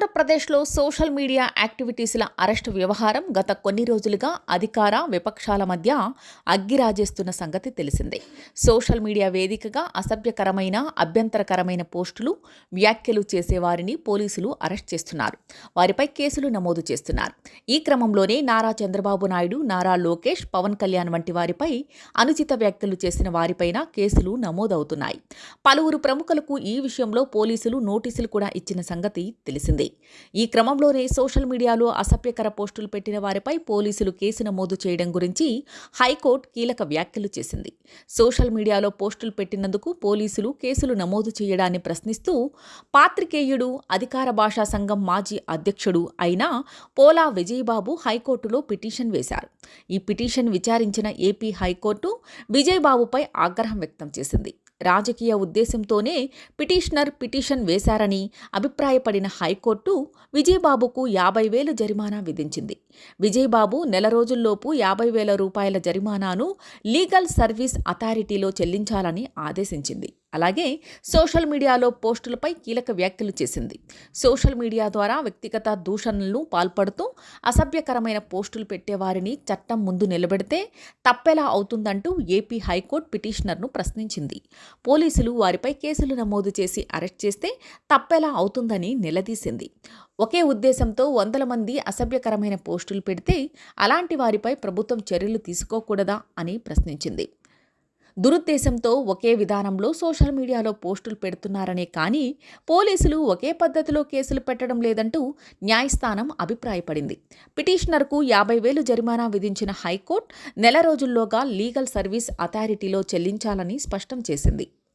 ఆంధ్రప్రదేశ్లో social media యాక్టివిటీస్ల arrest వ్యవహారం గత కొన్ని రోజులుగా అధికార విపక్షాల మధ్య అగ్గిరాజేస్తున్న సంగతి తెలిసిందే. సోషల్ మీడియా వేదికగా అసభ్యకరమైన అభ్యంతరకరమైన పోస్టులు వ్యాఖ్యలు చేసేవారిని పోలీసులు అరెస్ట్ చేస్తున్నారు. వారిపై కేసులు నమోదు చేస్తున్నారు. ఈ క్రమంలోనే నారా చంద్రబాబు నాయుడు నారా లోకేష్ పవన్ కళ్యాణ్ వంటి వారిపై అనుచిత వ్యాఖ్యలు చేసిన వారిపైన కేసులు నమోదవుతున్నాయి. పలువురు ప్రముఖులకు ఈ విషయంలో పోలీసులు నోటీసులు కూడా ఇచ్చిన సంగతి తెలిసిందే. ఈ క్రమంలోనే సోషల్ మీడియాలో అసభ్యకర పోస్టులు పెట్టిన వారిపై పోలీసులు కేసు నమోదు చేయడం గురించి హైకోర్టు కీలక వ్యాఖ్యలు చేసింది. సోషల్ మీడియాలో పోస్టులు పెట్టినందుకు పోలీసులు కేసులు నమోదు చేయడాన్ని ప్రశ్నిస్తూ పాత్రికేయుడు అధికార భాషా సంఘం మాజీ అధ్యక్షుడు అయిన పోలా విజయబాబు హైకోర్టులో పిటిషన్ వేశారు. ఈ పిటిషన్ విచారించిన ఏపీ హైకోర్టు విజయబాబుపై ఆగ్రహం వ్యక్తం చేసింది. రాజకీయ ఉద్దేశంతోనే పిటిషనర్ పిటిషన్ వేశారని అభిప్రాయపడిన హైకోర్టు విజయబాబుకు యాభై వేలు జరిమానా విధించింది. విజయబాబు నెల రోజుల్లోపు యాభై వేల రూపాయల జరిమానాను లీగల్ సర్వీస్ అథారిటీలో చెల్లించాలని ఆదేశించింది. అలాగే సోషల్ మీడియాలో పోస్టులపై కీలక వ్యాఖ్యలు చేసింది. సోషల్ మీడియా ద్వారా వ్యక్తిగత దూషణలను పాల్పడుతూ అసభ్యకరమైన పోస్టులు పెట్టేవారిని చట్టం ముందు నిలబెడితే తప్పెలా అవుతుందంటూ ఏపీ హైకోర్టు పిటిషనర్ను ప్రశ్నించింది. పోలీసులు వారిపై కేసులు నమోదు చేసి అరెస్ట్ చేస్తే తప్పెలా అవుతుందని నిలదీసింది. ఒకే ఉద్దేశంతో వందల మంది అసభ్యకరమైన పోస్టులు పెడితే అలాంటి వారిపై ప్రభుత్వం చర్యలు తీసుకోకూడదా అని ప్రశ్నించింది. దురుద్దేశంతో ఒకే విధానంలో సోషల్ మీడియాలో పోస్టులు పెడుతున్నారనే కానీ పోలీసులు ఒకే పద్ధతిలో కేసులు పెట్టడం లేదంటూ న్యాయస్థానం అభిప్రాయపడింది. పిటిషనర్కు యాభై వేలు జరిమానా విధించిన హైకోర్టు నెల రోజుల్లోగా లీగల్ సర్వీస్ అథారిటీలో చెల్లించాలని స్పష్టం చేసింది.